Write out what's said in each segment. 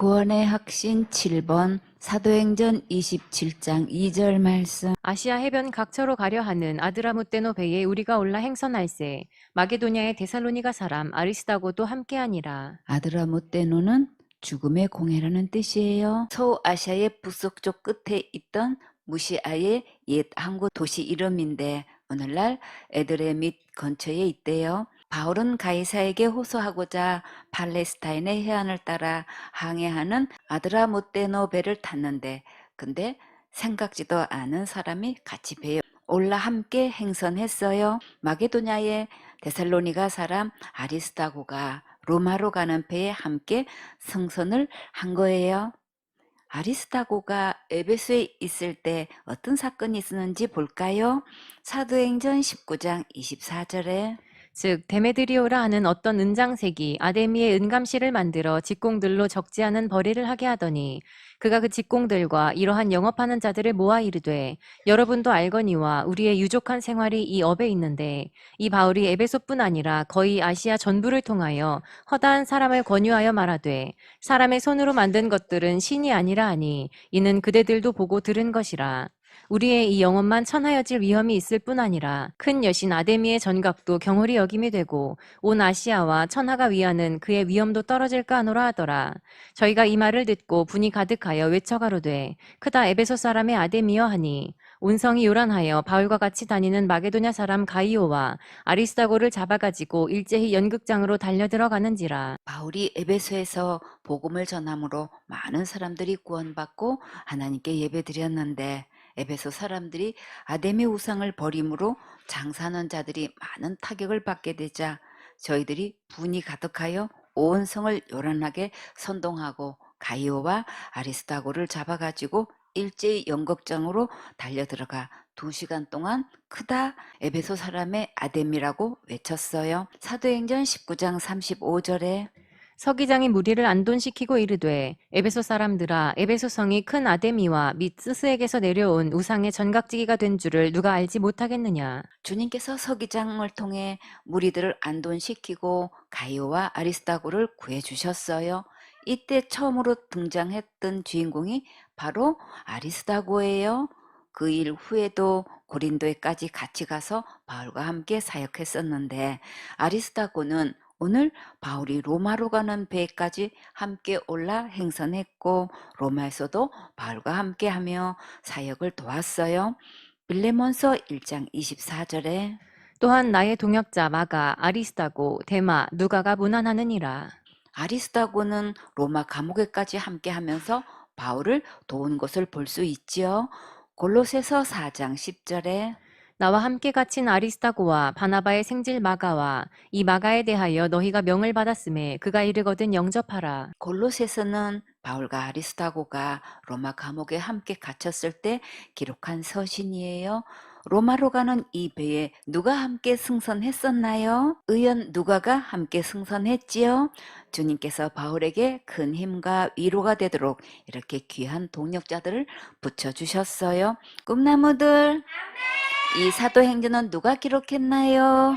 구원의 학신 7번 사도행전 27장 2절 말씀 아시아 해변 각처로 가려 하는 아드라무떼노 배에 우리가 올라 행선할세 마게도냐의 데살로니가 사람 아리스다고도 함께하니라 아드라모테노는 죽음의 공회라는 뜻이에요. 서아시아의 북서쪽 끝에 있던 무시아의 옛 항구 도시 이름인데 오늘날 에드레밋 근처에 있대요. 바울은 가이사에게 호소하고자 팔레스타인의 해안을 따라 항해하는 아드라모테노 배를 탔는데 근데 생각지도 않은 사람이 같이 배에 올라 함께 행선했어요. 마게도냐의 데살로니가 사람 아리스다고가 로마로 가는 배에 함께 승선을 한 거예요. 아리스다고가 에베소에 있을 때 어떤 사건이 있었는지 볼까요? 사도행전 19장 24절에 즉 데메드리오라 하는 어떤 은장색이 아데미의 은감실을 만들어 직공들로 적지 않은 벌이를 하게 하더니 그가 그 직공들과 이러한 영업하는 자들을 모아 이르되 여러분도 알거니와 우리의 유족한 생활이 이 업에 있는데 이 바울이 에베소뿐 아니라 거의 아시아 전부를 통하여 허다한 사람을 권유하여 말하되 사람의 손으로 만든 것들은 신이 아니라 하니 이는 그대들도 보고 들은 것이라 우리의 이 영혼만 천하여질 위험이 있을 뿐 아니라 큰 여신 아데미의 전각도 경홀히 여김이 되고 온 아시아와 천하가 위하는 그의 위험도 떨어질까 하노라 하더라. 저희가 이 말을 듣고 분이 가득하여 외쳐가로되 크다 에베소 사람의 아데미여 하니 온성이 요란하여 바울과 같이 다니는 마게도냐 사람 가이오와 아리스다고를 잡아가지고 일제히 연극장으로 달려 들어가는지라. 바울이 에베소에서 복음을 전함으로 많은 사람들이 구원받고 하나님께 예배드렸는데 에베소 사람들이 아데미 우상을 버림으로 장사하는 자들이 많은 타격을 받게 되자 저희들이 분이 가득하여 온 성을 요란하게 선동하고 가이오와 아리스타고를 잡아가지고 일제히 연극장으로 달려 들어가 두 시간 동안 크다 에베소 사람의 아데미라고 외쳤어요. 사도행전 19장 35절에 서기장이 무리를 안돈시키고 이르되 에베소 사람들아 에베소 성이 큰 아데미와 및 스스에게서 내려온 우상의 전각지기가 된 줄을 누가 알지 못하겠느냐 주님께서 서기장을 통해 무리들을 안돈시키고 가이오와 아리스타고를 구해 주셨어요. 이때 처음으로 등장했던 주인공이 바로 아리스타고예요. 그 일 후에도 고린도에까지 같이 가서 바울과 함께 사역했었는데 아리스타고는 오늘 바울이 로마로 가는 배까지 함께 올라 행선했고 로마에서도 바울과 함께 하며 사역을 도왔어요. 빌레몬서 1장 24절에 또한 나의 동역자 마가 아리스다고 데마 누가가 문안하느니라 아리스타고는 로마 감옥에까지 함께 하면서 바울을 도운 것을 볼 수 있지요. 골로새서 4장 10절에 나와 함께 갇힌 아리스다고와 바나바의 생질 마가와 이 마가에 대하여 너희가 명을 받았음에 그가 이르거든 영접하라 골로새서는 바울과 아리스타고가 로마 감옥에 함께 갇혔을 때 기록한 서신이에요. 로마로 가는 이 배에 누가 함께 승선했었나요? 의연 누가가 함께 승선했지요. 주님께서 바울에게 큰 힘과 위로가 되도록 이렇게 귀한 동력자들을 붙여주셨어요. 꿈나무들, 이 사도행전은 누가 기록했나요?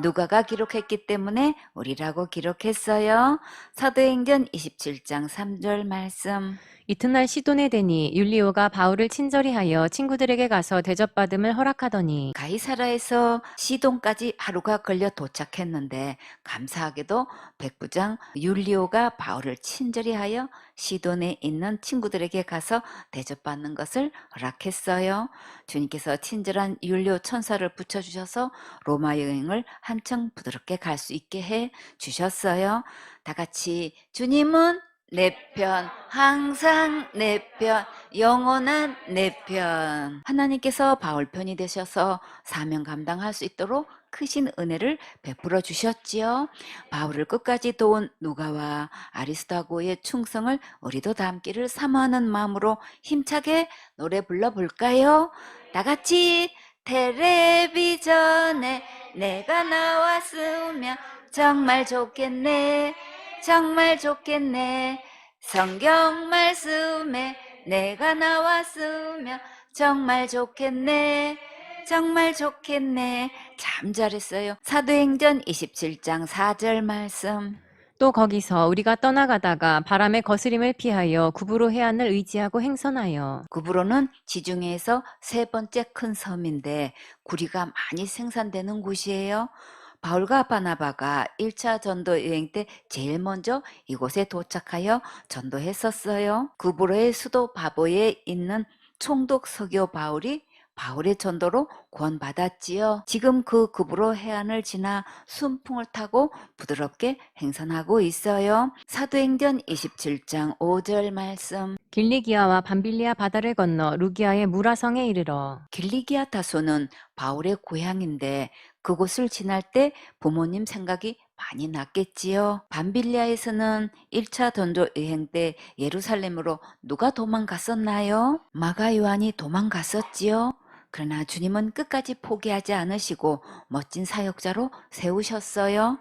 누가가 기록했기 때문에 우리라고 기록했어요. 사도행전 27장 3절 말씀. 이튿날 시돈에 되니 율리오가 바울을 친절히 하여 친구들에게 가서 대접받음을 허락하더니 가이사라에서 시돈까지 하루가 걸려 도착했는데 감사하게도 백부장 율리오가 바울을 친절히 하여 시돈에 있는 친구들에게 가서 대접받는 것을 허락했어요. 주님께서 친절한 율리오 천사를 붙여주셔서 로마 여행을 한층 부드럽게 갈 수 있게 해 주셨어요. 다 같이 주님은 내 편, 항상 내 편, 영원한 내 편. 하나님께서 바울 편이 되셔서 사명 감당할 수 있도록 크신 은혜를 베풀어 주셨지요. 바울을 끝까지 도운 누가와 아리스타고의 충성을 우리도 담기를 사모하는 마음으로 힘차게 노래 불러볼까요? 다 같이 텔레비전에 내가 나왔으면 정말 좋겠네. 정말 좋겠네. 성경 말씀에 내가 나왔으면 정말 좋겠네. 정말 좋겠네. 참 잘했어요. 사도행전 27장 4절 말씀. 또 거기서 우리가 떠나가다가 바람의 거스림을 피하여 구부로 해안을 의지하고 행선하여 구브로는 지중해에서 세 번째 큰 섬인데 구리가 많이 생산되는 곳이에요. 바울과 바나바가 1차 전도 여행 때 제일 먼저 이곳에 도착하여 전도했었어요. 구브로의 수도 바보에 있는 총독 서교 바울이 바울의 전도로 구원받았지요. 지금 그 구브로 해안을 지나 순풍을 타고 부드럽게 행선하고 있어요. 사도행전 27장 5절 말씀. 길리기아와 밤빌리아 바다를 건너 루기아의 무라성에 이르러 길리기아 다소는 바울의 고향인데 그곳을 지날 때 부모님 생각이 많이 났겠지요. 밤빌리아에서는 1차 전도 여행 때 예루살렘으로 누가 도망갔었나요? 마가 요한이 도망갔었지요. 그러나 주님은 끝까지 포기하지 않으시고 멋진 사역자로 세우셨어요.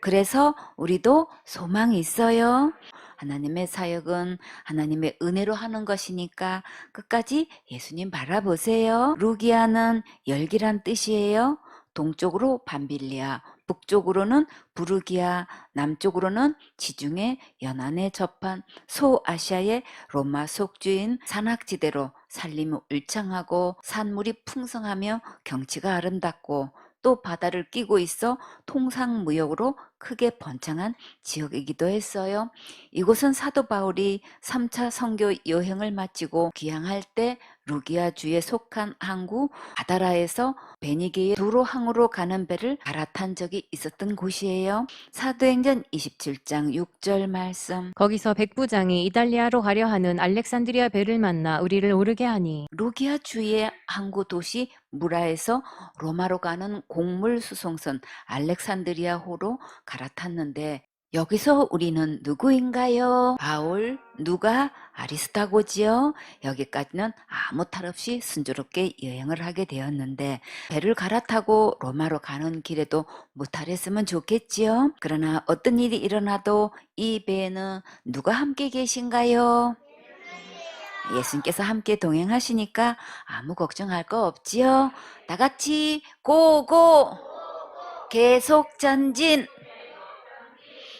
그래서 우리도 소망이 있어요. 하나님의 사역은 하나님의 은혜로 하는 것이니까 끝까지 예수님 바라보세요. 루기아는 열기란 뜻이에요. 동쪽으로 밤빌리아, 북쪽으로는 부르기아, 남쪽으로는 지중해 연안에 접한 소아시아의 로마 속주인 산악지대로 산림이 울창하고 산물이 풍성하며 경치가 아름답고 또 바다를 끼고 있어 통상무역으로 크게 번창한 지역이기도 했어요. 이곳은 사도 바울이 3차 선교 여행을 마치고 귀향할 때 루기아 주에 속한 항구 바다라에서 베니게의 두로항으로 가는 배를 갈아탄 적이 있었던 곳이에요. 사도행전 27장 6절 말씀. 거기서 백부장이 이달리아로 가려 하는 알렉산드리아 배를 만나 우리를 오르게 하니 루기아 주의 항구 도시 무라에서 로마로 가는 곡물 수송선 알렉산드리아 호로 갈아탔는데 여기서 우리는 누구인가요? 바울, 누가, 아리스타고지요? 여기까지는 아무 탈 없이 순조롭게 여행을 하게 되었는데 배를 갈아타고 로마로 가는 길에도 무탈했으면 좋겠지요? 그러나 어떤 일이 일어나도 이 배에는 누가 함께 계신가요? 예수님께서 함께 동행하시니까 아무 걱정할 거 없지요? 다 같이 고고! 계속 전진!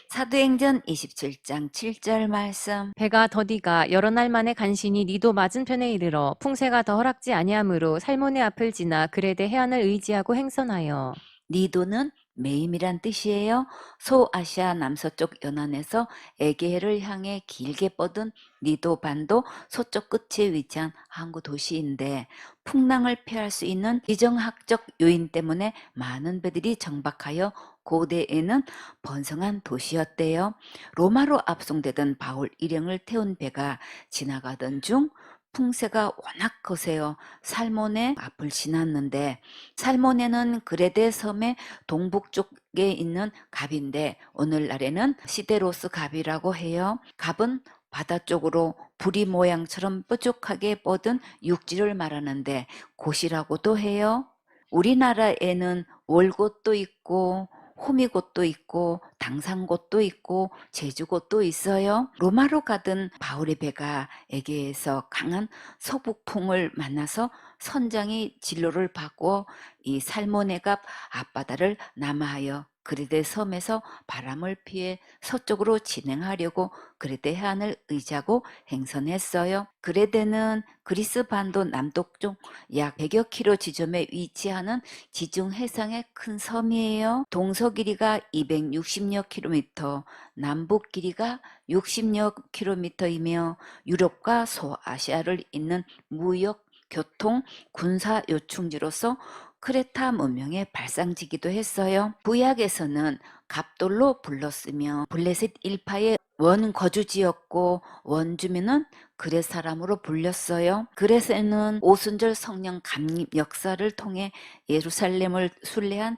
사도행전 27장 7절 말씀. 배가 더디가 여러 날 만에 간신히 니도 맞은편에 이르러 풍세가 더 허락지 아니하므로 살모네 앞을 지나 그레데 해안을 의지하고 행선하여 니도는 매임이란 뜻이에요. 소아시아 남서쪽 연안에서 에게해를 향해 길게 뻗은 니도 반도 서쪽 끝에 위치한 항구 도시인데 풍랑을 피할 수 있는 지정학적 요인 때문에 많은 배들이 정박하여 고대에는 번성한 도시였대요. 로마로 압송되던 바울 일행을 태운 배가 지나가던 중 풍세가 워낙 거세요. 살모네 앞을 지났는데 살모네는 그레데 섬의 동북쪽에 있는 갑인데 오늘날에는 시데로스 갑이라고 해요. 갑은 바다 쪽으로 부리 모양처럼 뾰족하게 뻗은 육지를 말하는데 곳이라고도 해요. 우리나라에는 월곶도 있고 호미곶도 있고 당산곶도 있고 제주곶도 있어요. 로마로 가던 바울의 배가 에게에서 강한 서북풍을 만나서 선장이 진로를 바꾸어 이 살모네갑 앞바다를 남하하여 그레데 섬에서 바람을 피해 서쪽으로 진행하려고 그레데 해안을 의지하고 행선했어요. 그레데는 그리스 반도 남동쪽 약 100여 킬로 지점에 위치하는 지중 해상의 큰 섬이에요. 동서 길이가 260여 킬로미터, 남북 길이가 60여 킬로미터이며 유럽과 소아시아를 잇는 무역, 교통, 군사 요충지로서 크레타 문명의 발상지기도 했어요. 구약에서는 갑돌로 불렀으며 블레셋 일파의 원 거주지였고 원주민은 그렛 사람으로 불렸어요. 그렛에는 오순절 성령 감립 역사를 통해 예루살렘을 순례한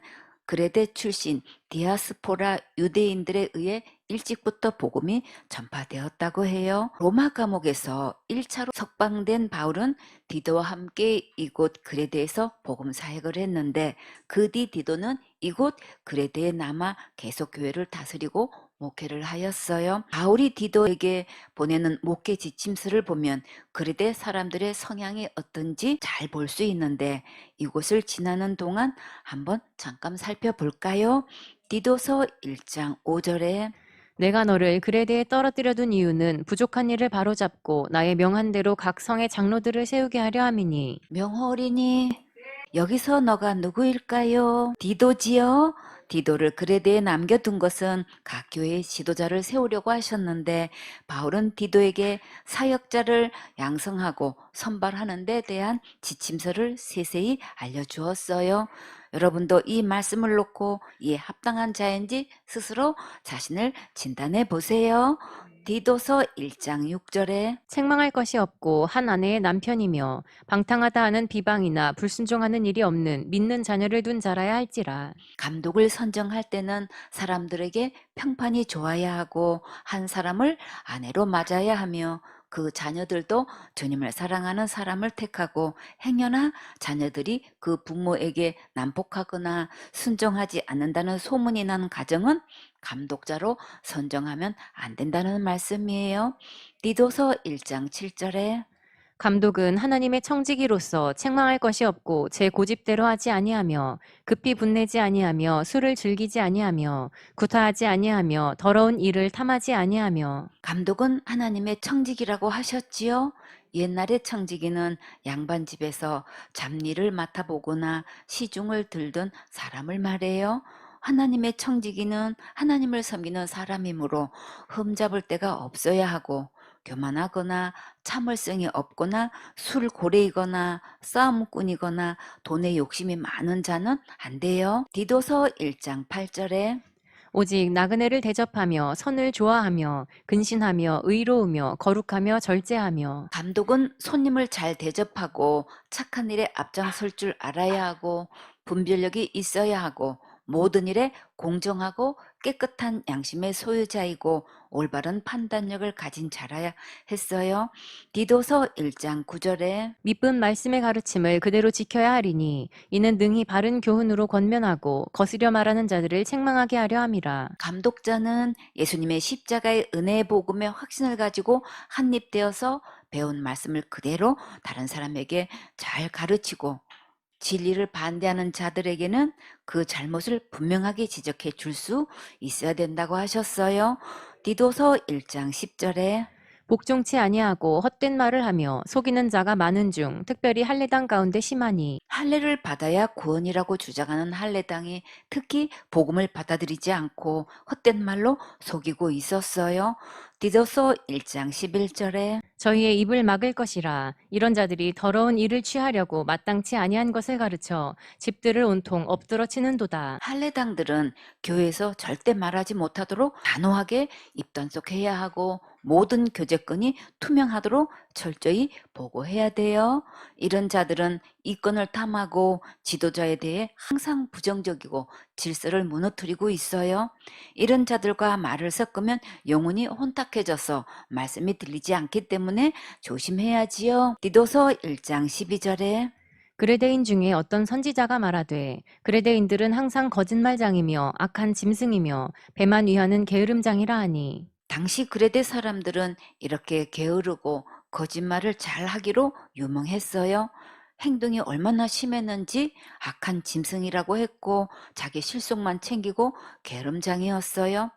그레데 출신 디아스포라 유대인들에 의해 일찍부터 복음이 전파되었다고 해요. 로마 감옥에서 1차로 석방된 바울은 디도와 함께 이곳 그레데에서 복음 사역을 했는데 그 뒤 디도는 이곳 그레데에 남아 계속 교회를 다스리고 목회를 하였어요. 바울이 디도에게 보내는 목회 지침서를 보면 그레데 사람들의 성향이 어떤지 잘 볼 수 있는데 이곳을 지나는 동안 한번 잠깐 살펴볼까요? 디도서 1장 5절에 내가 너를 그레데에 떨어뜨려 둔 이유는 부족한 일을 바로잡고 나의 명한대로 각 성의 장로들을 세우게 하려 함이니 명호리니 여기서 너가 누구일까요? 디도지요? 디도를 그레데에 남겨둔 것은 각 교회의 지도자를 세우려고 하셨는데 바울은 디도에게 사역자를 양성하고 선발하는 데 대한 지침서를 세세히 알려주었어요. 여러분도 이 말씀을 놓고 이에 합당한 자인지 스스로 자신을 진단해 보세요. 디도서 1장 6절에 책망할 것이 없고 한 아내의 남편이며 방탕하다 하는 비방이나 불순종하는 일이 없는 믿는 자녀를 둔 자라야 할지라. 감독을 선정할 때는 사람들에게 평판이 좋아야 하고 한 사람을 아내로 맞아야 하며 그 자녀들도 주님을 사랑하는 사람을 택하고 행여나 자녀들이 그 부모에게 난폭하거나 순종하지 않는다는 소문이 난 가정은 감독자로 선정하면 안 된다는 말씀이에요. 디도서 1장 7절에 감독은 하나님의 청지기로서 책망할 것이 없고 제 고집대로 하지 아니하며 급히 분내지 아니하며 술을 즐기지 아니하며 구타하지 아니하며 더러운 일을 탐하지 아니하며 감독은 하나님의 청지기라고 하셨지요. 옛날의 청지기는 양반 집에서 잡일을 맡아보거나 시중을 들던 사람을 말해요. 하나님의 청지기는 하나님을 섬기는 사람이므로 흠잡을 데가 없어야 하고 교만하거나 참을성이 없거나 술고래이거나 싸움꾼이거나 돈에 욕심이 많은 자는 안 돼요. 디도서 1장 8절에 오직 나그네를 대접하며 선을 좋아하며 근신하며 의로우며 거룩하며 절제하며 감독은 손님을 잘 대접하고 착한 일에 앞장설 줄 알아야 하고 분별력이 있어야 하고 모든 일에 공정하고 깨끗한 양심의 소유자이고 올바른 판단력을 가진 자라야 했어요. 디도서 1장 9절에 미쁜 말씀의 가르침을 그대로 지켜야 하리니 이는 능히 바른 교훈으로 권면하고 거스려 말하는 자들을 책망하게 하려 함이라 감독자는 예수님의 십자가의 은혜의 복음의 확신을 가지고 한입되어서 배운 말씀을 그대로 다른 사람에게 잘 가르치고 진리를 반대하는 자들에게는 그 잘못을 분명하게 지적해 줄 수 있어야 된다고 하셨어요. 디도서 1장 10절에 복종치 아니하고 헛된 말을 하며 속이는 자가 많은 중 특별히 할례당 가운데 심하니. 할례를 받아야 구원이라고 주장하는 할례당이 특히 복음을 받아들이지 않고 헛된 말로 속이고 있었어요. 디도서 1장 11절에 저희의 입을 막을 것이라. 이런 자들이 더러운 일을 취하려고 마땅치 아니한 것을 가르쳐 집들을 온통 엎드러 치는도다. 할례당들은 교회에서 절대 말하지 못하도록 단호하게 입단속해야 하고 모든 교제권이 투명하도록 철저히 보고해야 돼요. 이런 자들은 이권을 탐하고 지도자에 대해 항상 부정적이고 질서를 무너뜨리고 있어요. 이런 자들과 말을 섞으면 영혼이 혼탁해져서 말씀이 들리지 않기 때문에 조심해야지요. 디도서 1장 12절에 그레데인 중에 어떤 선지자가 말하되 그레데인들은 항상 거짓말장이며 악한 짐승이며 배만 위하는 게으름장이라 하니 당시 그레데 사람들은 이렇게 게으르고 거짓말을 잘 하기로 유명했어요. 행동이 얼마나 심했는지 악한 짐승이라고 했고 자기 실속만 챙기고 게으름장이었어요.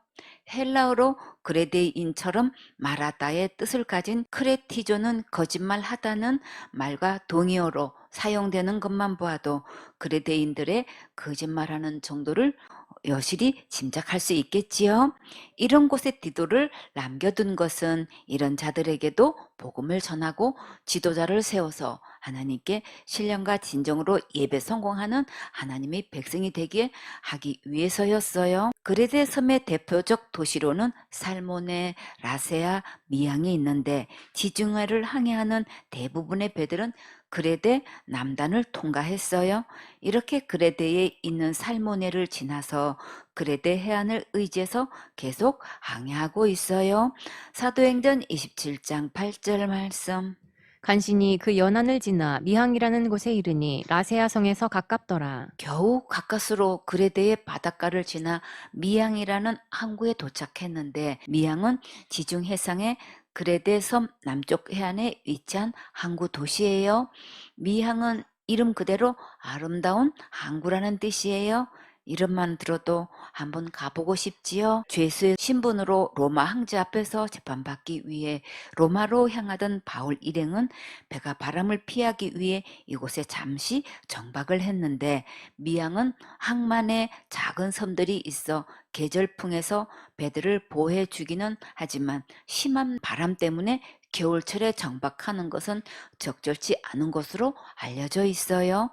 헬라어로 그레데인처럼 말하다의 뜻을 가진 크레티조는 거짓말하다는 말과 동의어로 사용되는 것만 보아도 그레데인들의 거짓말하는 정도를 여실히 짐작할 수 있겠지요. 이런 곳에 디도를 남겨둔 것은 이런 자들에게도 복음을 전하고 지도자를 세워서 하나님께 신령과 진정으로 예배 성공하는 하나님의 백성이 되게 하기 위해서였어요. 그레데 섬의 대표적 도시로는 살모네, 라세아, 미양이 있는데 지중해를 항해하는 대부분의 배들은 그레데 남단을 통과했어요. 이렇게 그레데에 있는 살모네를 지나서 그레데 해안을 의지해서 계속 항해하고 있어요. 사도행전 27장 8절 말씀. 간신히 그 연안을 지나 미항이라는 곳에 이르니 라세아 성에서 가깝더라. 겨우 가까스로 그레데의 바닷가를 지나 미양이라는 항구에 도착했는데 미양은 지중 해상의 그레데 섬 남쪽 해안에 위치한 항구 도시예요. 미항은 이름 그대로 아름다운 항구라는 뜻이에요. 이름만 들어도 한번 가보고 싶지요. 죄수의 신분으로 로마 황제 앞에서 재판받기 위해 로마로 향하던 바울 일행은 배가 바람을 피하기 위해 이곳에 잠시 정박을 했는데 미양은 항만에 작은 섬들이 있어 계절풍에서 배들을 보호해 주기는 하지만 심한 바람 때문에 겨울철에 정박하는 것은 적절치 않은 것으로 알려져 있어요.